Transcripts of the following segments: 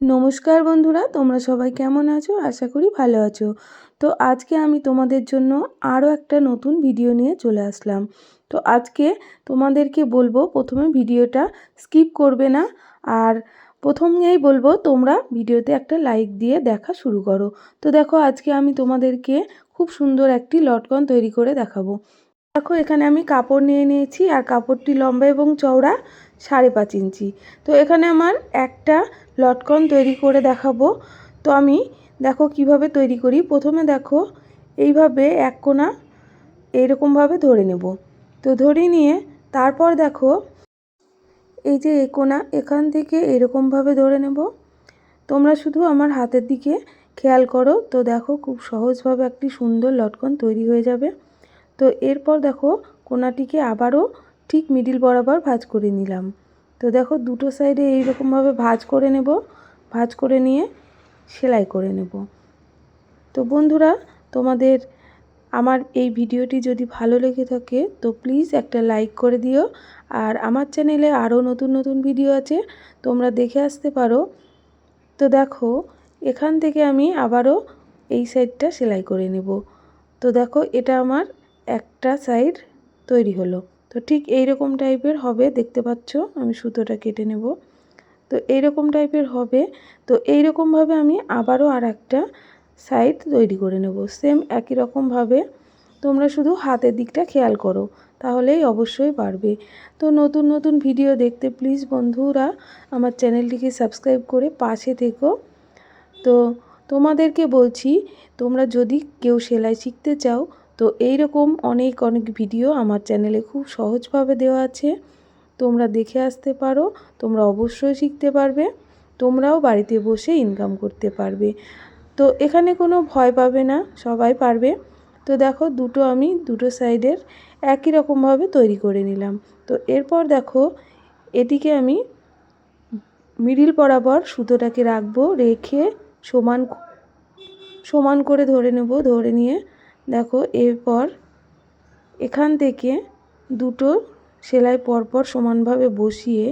নমস্কার বন্ধুরা, তোমরা সবাই কেমন আছো? আশা করি ভালো আছো। তো আজকে আমি তোমাদের জন্য আরও একটা নতুন ভিডিও নিয়ে চলে আসলাম। তো আজকে তোমাদেরকে বলব, প্রথমে ভিডিওটা স্কিপ করবে না, আর প্রথমেই বলব, তোমরা ভিডিওতে একটা লাইক দিয়ে দেখা শুরু করো। তো দেখো, আজকে আমি তোমাদেরকে খুব সুন্দর একটি লটকন তৈরি করে দেখাবো। দেখো, এখানে আমি কাপড় নিয়ে নিয়েছি, আর কাপড়টি লম্বা এবং চওড়া, সাড়ে পাঁচ ইঞ্চি। তো এখানে আমার একটা লটকন তৈরি করে দেখাবো। তো আমি দেখো কীভাবে তৈরি করি। প্রথমে দেখো, এইভাবে এক কোনা এইরকমভাবে ধরে নেব। তো ধরে নিয়ে তারপর দেখো, এই যে এ কোনা, এখান থেকে এরকমভাবে ধরে নেব। তোমরা শুধু আমার হাতের দিকে খেয়াল করো। তো দেখো, খুব সহজভাবে একটি সুন্দর লটকন তৈরি হয়ে যাবে। তো এরপর দেখো কোনাটিকে আবারও ঠিক মিডিল বরাবর ভাজ করে নিলাম। তো দেখো দুটো সাইডে এইরকমভাবে ভাজ করে নেব, ভাজ করে নিয়ে সেলাই করে নেব। তো বন্ধুরা, তোমাদের আমার এই ভিডিওটি যদি ভালো লেগে থাকে, তো প্লিজ একটা লাইক করে দিও। আর আমার চ্যানেলে আরও নতুন নতুন ভিডিও আছে, তোমরা দেখে আসতে পারো। তো দেখো, এখান থেকে আমি আবারও এই সাইডটা সেলাই করে নেব। তো দেখো, এটা আমার একটা সাইড তৈরি হলো। তো ঠিক এই রকম টাইপের হবে, দেখতে পাচ্ছ? আমি সুতোটা কেটে নেব। তো এই রকম টাইপের হবে। তো এই রকমভাবে আমি আবারও আর একটা সাইড তৈরি করে নেব। সেম একই রকমভাবে তোমরা শুধু হাতের দিকটা খেয়াল করো, তাহলেই অবশ্যই পারবে। তো নতুন নতুন ভিডিও দেখতে প্লিজ বন্ধুরা আমার চ্যানেলটিকে সাবস্ক্রাইব করে পাশে থেকো। তো তোমাদেরকে বলছি, তোমরা যদি কেউ সেলাই শিখতে চাও তো এই রকম অনেক অনেক ভিডিও আমার চ্যানেলে খুব সহজভাবে দেওয়া আছে। তোমরা দেখে আসতে পারো, তোমরা অবশ্যই শিখতে পারবে, তোমরাও বাড়িতে বসে ইনকাম করতে পারবে। তো এখানে কোনো ভয় পাবে না, সবাই পারবে। তো দেখো দুটো আমি, দুটো সাইডের একই রকমভাবে তৈরি করে নিলাম। তো এরপর দেখো এটিকে আমি মিডিল বরাবর সুতোটাকে রাখব, রেখে সমান সমান করে ধরে নেব, ধরে নিয়ে দেখো, এরপর এখান থেকে দুটো সেলাই পরপর সমানভাবে বসিয়ে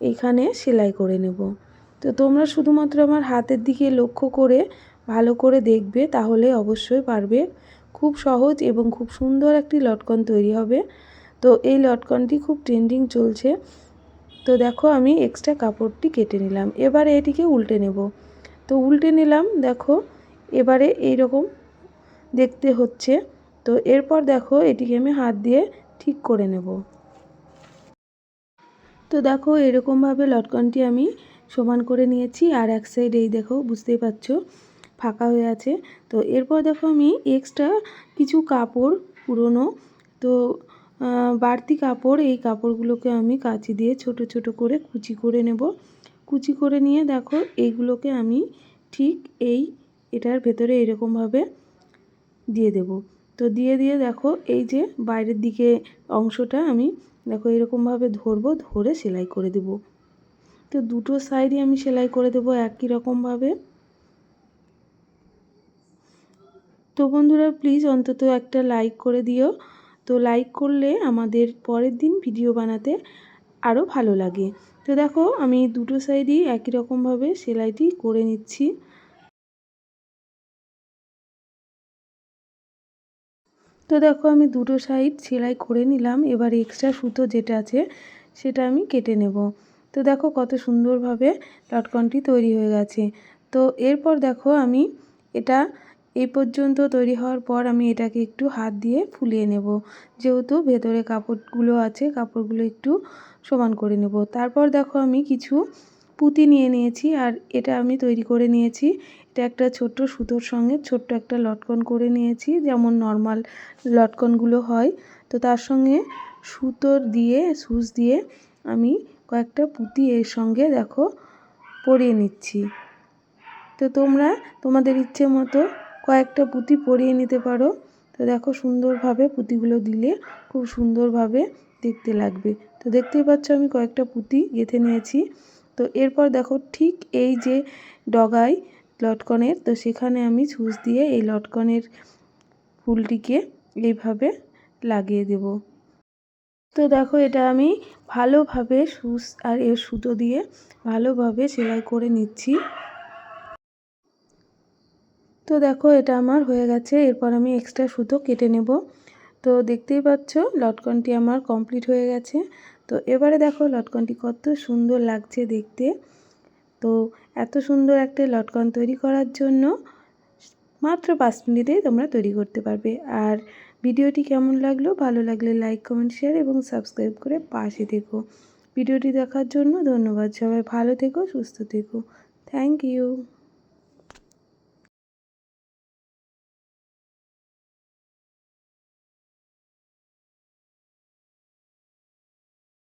এখানে সেলাই করে নেব। তো তোমরা শুধুমাত্র আমার হাতের দিকে লক্ষ্য করে, ভালো করে দেখবে, তাহলে অবশ্যই পারবে। খুব সহজ এবং খুব সুন্দর একটি লটকন তৈরি হবে। তো এই লটকনটি খুব ট্রেন্ডিং চলছে। তো দেখো, আমি এক্সট্রা কাপড়টি কেটে নিলাম। এবারে এটিকে উল্টে নেব। তো উল্টে নিলাম, দেখো, এবারে এই রকম দেখতে হচ্ছে। তো এরপর দেখো এটিকে আমি হাত দিয়ে ঠিক করে নেব। তো দেখো এরকমভাবে লটকনটি আমি সমান করে নিয়েছি আর এক সাইড এই দেখো, বুঝতেই পারছ, ফাঁকা হয়ে আছে। তো এরপর দেখো আমি এক্সট্রা কিছু কাপড় পুরনো, তো বাড়তি কাপড়, এই কাপড়গুলোকে আমি কাঁচি দিয়ে ছোট ছোট করে কুচি করে নেব। কুচি করে নিয়ে দেখো এইগুলোকে আমি ঠিক এই, এটার ভেতরে এরকমভাবে দিয়ে দেব। তো দিয়ে দিয়ে দেখো এই যে বাইরের দিকে অংশটা আমি দেখো এরকমভাবে ধরবো, ধরে সেলাই করে দেব। তো দুটো সাইডই আমি সেলাই করে দেবো একই রকমভাবে। তো বন্ধুরা প্লিজ অন্তত একটা লাইক করে দিও। তো লাইক করলে আমাদের পরের দিন ভিডিও বানাতে আরও ভালো লাগে। তো দেখো আমি দুটো সাইডই একই রকমভাবে সেলাইটি করে নিচ্ছি। তো দেখো আমি দুটো সাইড সেলাই করে নিলাম। এবার এক্সট্রা সুতো যেটা আছে সেটা আমি কেটে নেব। তো দেখো কত সুন্দরভাবে লটকনটি তৈরি হয়ে গেছে। তো এরপর দেখো আমি এটা এই পর্যন্ত তৈরি হওয়ার পর আমি এটাকে একটু হাত দিয়ে ফুলিয়ে নেব। যেহেতু ভেতরে কাপড়গুলো আছে, কাপড়গুলো একটু সমান করে নেব। তারপর দেখো আমি কিছু পুঁতি নিয়ে নিয়েছি আর এটা আমি তৈরি করে নিয়েছি। এটা একটা ছোট্ট সুতোর সঙ্গে ছোট্ট একটা লটকন করে নিয়েছি, যেমন নর্মাল লটকনগুলো হয়। তো তার সঙ্গে সুতোর দিয়ে, সুচ দিয়ে আমি কয়েকটা পুঁতি এর সঙ্গে দেখো পরিয়ে নিচ্ছি। তো তোমরা, তোমাদের ইচ্ছে মতো কয়েকটা পুঁতি পরিয়ে নিতে পারো। তো দেখো সুন্দরভাবে পুঁতিগুলো দিলে খুব সুন্দরভাবে দেখতে লাগবে। তো দেখতেই পাচ্ছ আমি কয়েকটা পুঁতি গেঁথে নিয়েছি। তো এরপর দেখো ঠিক এই যে ডগায় লটকনের, তো সেখানে আমি ছুঁচ দিয়ে এই লটকনের ফুলটিকে এইভাবে লাগিয়ে দেব। তো দেখো এটা আমি ভালোভাবে সুস আর এর সুতো দিয়ে ভালোভাবে সেলাই করে নিচ্ছি। তো দেখো এটা আমার হয়ে গেছে, এরপর আমি এক্সট্রা সুতো কেটে নেব। তো দেখতেই পাচ্ছ, লটকনটি আমার কমপ্লিট হয়ে গেছে। তো এবারে দেখো লটকনটি কত সুন্দর লাগছে দেখতে। তো এত সুন্দর একটা লটকন তৈরি করার জন্য মাত্র পাঁচ মিনিটেই তোমরা তৈরি করতে পারবে। আর ভিডিওটি কেমন লাগল, ভালো লাগলে লাইক কমেন্ট শেয়ার এবং সাবস্ক্রাইব করে পাশে থেকো। ভিডিওটি দেখার জন্য ধন্যবাদ, সবাই ভালো থেকো, সুস্থ থেকো। Thank you